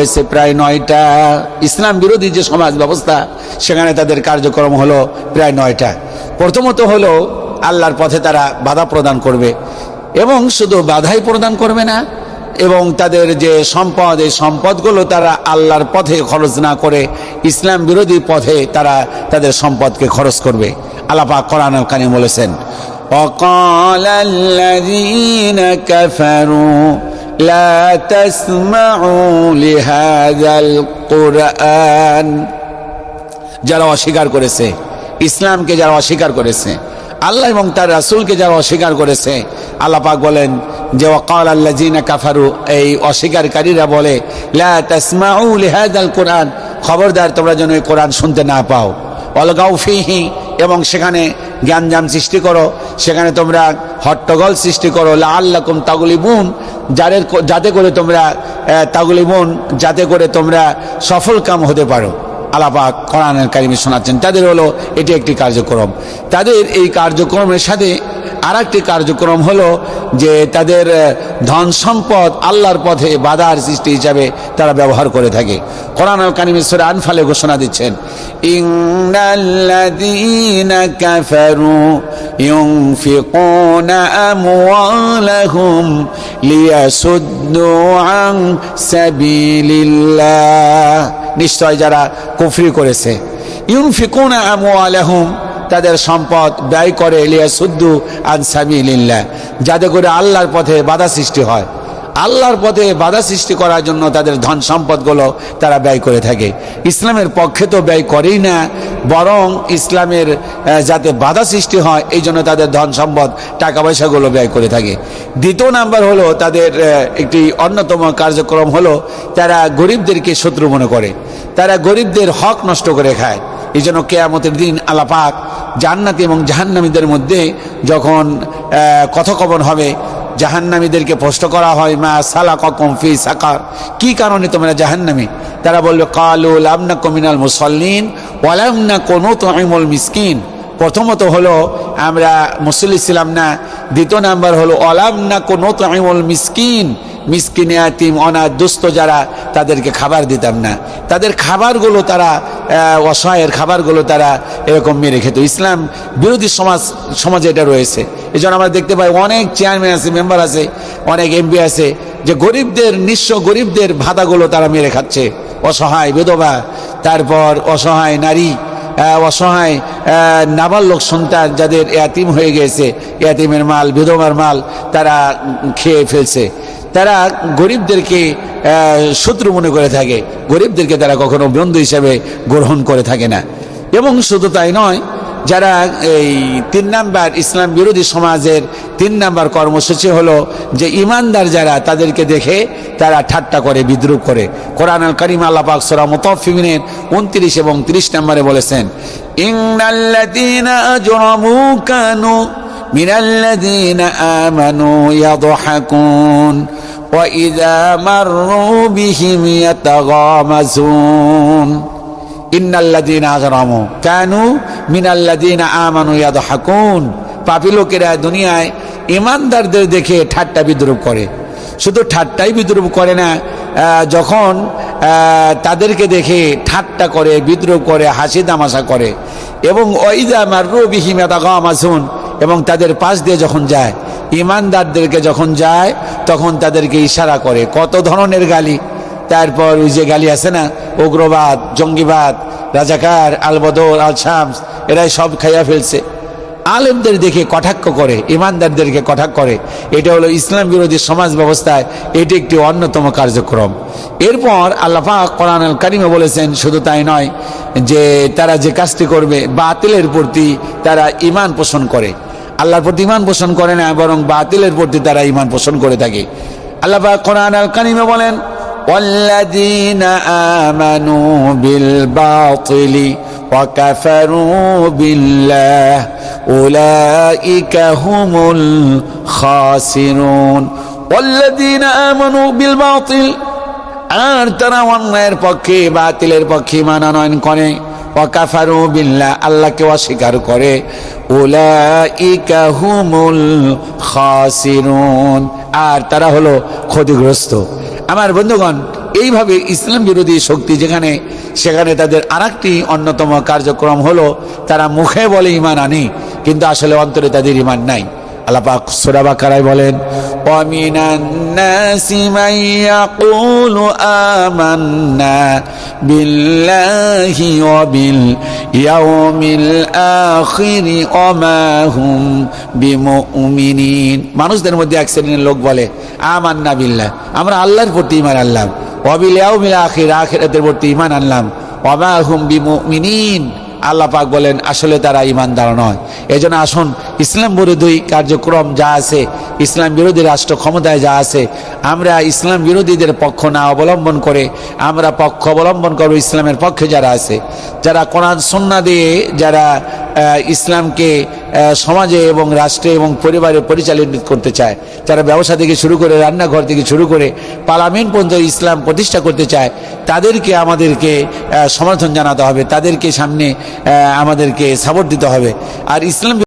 হয়েছে প্রায় নয়টা, ইসলাম বিরোধী যে সমাজ ব্যবস্থা, সেখানে তাদের কার্যক্রম হলো প্রায় নয়টা। প্রথমত হলো, আল্লাহর পথে তারা বাধা প্রদান করবে। এবং শুধু বাধাই প্রদান করবে না, এবং তাদের যে সম্পদ, এই সম্পদগুলো তারা আল্লাহর পথে খরচ না করে, ইসলাম বিরোধী পথে তারা তাদের সম্পদকে খরচ করবে। আলাপা করান কানি বলেছেন অকাল لا تسمعوا لهذا القرآن যারা অস্বীকার করেছে ইসলামকে যারা অস্বীকার করেছে আল্লাহ এবং তার রাসূলকে যারা অস্বীকার করেছে আল্লাহ পাক বলেন যে ওয়াকাল আল্লাযিনা কাফারু এই অস্বীকারীরা বলে লা তাসমাউ লিহাদাল কোরআন খবরদার তোমরা যেন এই কোরআন শুনতে না পাও অলগাউ ফিহি এবং সেখানে জ্ঞানজাম সৃষ্টি করো সেখানে তোমরা হট্টগোল সৃষ্টি করো লা তাগুলি বুন যাদের যাতে করে তোমরা তাগুলি বুন যাতে করে তোমরা সফল কাম হতে পারো। আলাপাক কোরআনের কারিমে শোনাচ্ছেন, তাদের হলো এটি একটি কার্যক্রম। তাদের এই কার্যক্রমের সাথে আর একটি কার্যক্রম হলো যে তাদের আহ, ধন সম্পদ আল্লাহর পথে বাধার সৃষ্টি হিসাবে তারা ব্যবহার করে থাকে কোরআন কারিমে সুরা আনফালে ঘোষণা দিচ্ছেন ইন্নাল্লাযীনা কাফারু ينفقون أموالهم ليصدوا عن سبيل الله নিশ্চয় যারা কুফরি করেছে ইউনফিকুনা আমওয়ালাহুম তাদের সম্পদ ব্যয় করে লিয়া সুদ্দু আন সাবিলিল্লাহ, যাতে করে আল্লাহর পথে বাধা সৃষ্টি হয়। আল্লাহর পথে বাধা সৃষ্টি করার জন্য তাদের ধন সম্পদগুলো তারা ব্যয় করে থাকে। ইসলামের পক্ষে তো ব্যয় করেই না, বরং ইসলামের যাতে বাধা সৃষ্টি হয়, এই জন্য তাদের ধন সম্পদ টাকা পয়সাগুলো ব্যয় করে থাকে। দ্বিতীয় নাম্বার হলো তাদের একটি অন্যতম কার্যক্রম হলো তারা গরিবদেরকে শত্রু মনে করে। তারা গরিবদের হক নষ্ট করে খায়। এই জন্য কেয়ামতের দিন আলাপাক জান্নাতি এবং জাহান্নামীদের মধ্যে যখন আহ, কথোপকথন হবে জাহান্নামীদেরকে প্রশ্ন করা হয় মা সালা ককম ফি সাকার? কি কারণে তোমরা জাহান্নামী? তারা বলল কালু লামনা কমিনাল মুসল্লিন ওয়ালামনা কোনো তহিমুল মিসকিন। প্রথমত হলো আমরা মুসলি ছিলাম না। দ্বিতীয় নাম্বার হলো অলামনা কোনো তহিমুল মিসকিন। মিসকিনে আতিম অনাথ দুস্থ যারা তাদেরকে খাবার দিতাম না। তাদের খাবারগুলো তারা অসহায়ের খাবারগুলো তারা এরকম মেরে খেত। ইসলাম বিরোধী সমাজ, সমাজে এটা রয়েছে। এই জন্য আমরা দেখতে পাই অনেক চেয়ারম্যান আছে মেম্বার আছে, অনেক এমপি আছে, যে গরিবদের, নিঃস্ব গরিবদের ভাতাগুলো তারা মেরে খাচ্ছে। অসহায় বিধবা, তারপর অসহায় নারী অসহায় নাবালক সন্তান যাদের এতিম হয়ে গেছে, এতিমের মাল, বিধবার মাল তারা খেয়ে ফেলছে। তারা গরিবদেরকে শত্রু মনে করে থাকে। গরিবদেরকে তারা কখনো বন্ধু হিসেবে গ্রহণ করে থাকে না। এবং শুধু তাই নয়, যারা এই তিন নাম্বার ইসলাম বিরোধী সমাজের তিন নাম্বার কর্মসূচি হলো যে ইমানদার যারা, তাদেরকে দেখে তারা ঠাট্টা করে, বিদ্রুপ করে। কোরআন আল করিম আল্লাহ পাক সূরা মুতাফফিফিনের 29 এবং 30 নম্বরে বলেছেন, ইন্নাল্লাযীনা আজরামু কানু মিনাল্লাযীনা আমানু ইয়াদহাকুন وإذا مروا بهم يتغامزون ইন্নাল্লাযীনা আজরামু কানু মিনাল্লাযীনা আমানু ইয়াদহাকুন পাপী লোকেরা দুনিয়ায় ইমানদারদের দেখে ঠাট্টা বিদ্রুপ করে শুধু ঠাট্টাই বিদ্রুপ করে না আহ, যখন আহ, তাদেরকে দেখে ঠাট্টা করে বিদ্রুপ করে হাসি তামাশা করে এবং ওইদা মাররু বিহিম ইয়াতাগামাসুন এবং তাদের পাশ দিয়ে যখন যায় ইমানদারদেরকে যখন যায় তখন তাদেরকে ইশারা করে, কত ধরনের গালি? তারপর ওই যে গালি আছে না, উগ্রবাদ, জঙ্গিবাদ, রাজাকার, আলবদর আল শামস এরাই সব খাইয়া ফেলছে। আলেমদের দেখে কটাক্ষ করে, ইমানদারদেরকে কটাক্ষ করে। এটা হলো ইসলাম বিরোধী সমাজ ব্যবস্থায় এটি একটি অন্যতম কার্যক্রম। এরপর আল্লাফা কোরআন কারিমে বলেছেন, শুধু তাই নয়, যে তারা যে কাজটি করবে, বাতিলের প্রতি তারা ইমান পোষণ করে। আল্লাহর প্রতি ইমান পোষণ করে না বরং বাতিলের প্রতি তারা ইমান পোষণ করে থাকে আল্লাহ পাক কোরআন আল কারিমে বলেন والذين آمنوا بالباطل وكفروا بالله أولئك هم الخاسرون والذين آمنوا بالباطل আর তারা অন্যায়ের পক্ষে বাতিলের পক্ষে মানানয়ন করে আল্লাহকে অস্বীকার করে আর তারা হলো ক্ষতিগ্রস্ত। আমার বন্ধুগণ, এইভাবে ইসলাম বিরোধী শক্তি যেখানে, সেখানে তাদের আরেকটি অন্যতম কার্যক্রম হলো, তারা মুখে বলে ইমান আনি, কিন্তু আসলে অন্তরে তাদের ইমান নাই। আল্লাহ পাক সূরা বলেন ইয়াকুলু আমান্না বিল্লাহি ওয়া বিল ইয়াউমিল আখির ওয়া মা হুম বিমুমিনিন মানুষদের মধ্যে এক শ্রেণির লোক বলে, আমান্না বিল্লাহ। আমরা আল্লাহর প্রতি ইমান আনলাম। অবিল বিল ইয়াউমিল আখির, আখিরাতের প্রতি ঈমান আনলাম। ওয়া মা বিমুমিনিন। আল্লাহ পাক বলেন, আসলে তারা ইমানদার নয়। এই জন্য আসুন, ইসলাম বিরোধী কার্যক্রম যা আছে, ইসলাম বিরোধী রাষ্ট্র ক্ষমতায় যা আছে, আমরা ইসলাম বিরোধীদের পক্ষ না অবলম্বন করে, আমরা পক্ষ অবলম্বন করব ইসলামের পক্ষে যারা আছে। যারা কোরআন, সন্না দিয়ে যারা ইসলামকে সমাজে এবং রাষ্ট্রে এবং পরিবারে পরিচালিত করতে চায়, যারা ব্যবসা থেকে শুরু করে, রান্নাঘর থেকে শুরু করে পার্লামেন্ট পর্যন্ত ইসলাম প্রতিষ্ঠা করতে চায়, তাদেরকে আমাদেরকে সমর্থন জানাতে হবে। তাদেরকে সামনে আমাদেরকে সাপোর্ট দিতে হবে। আর ইসলাম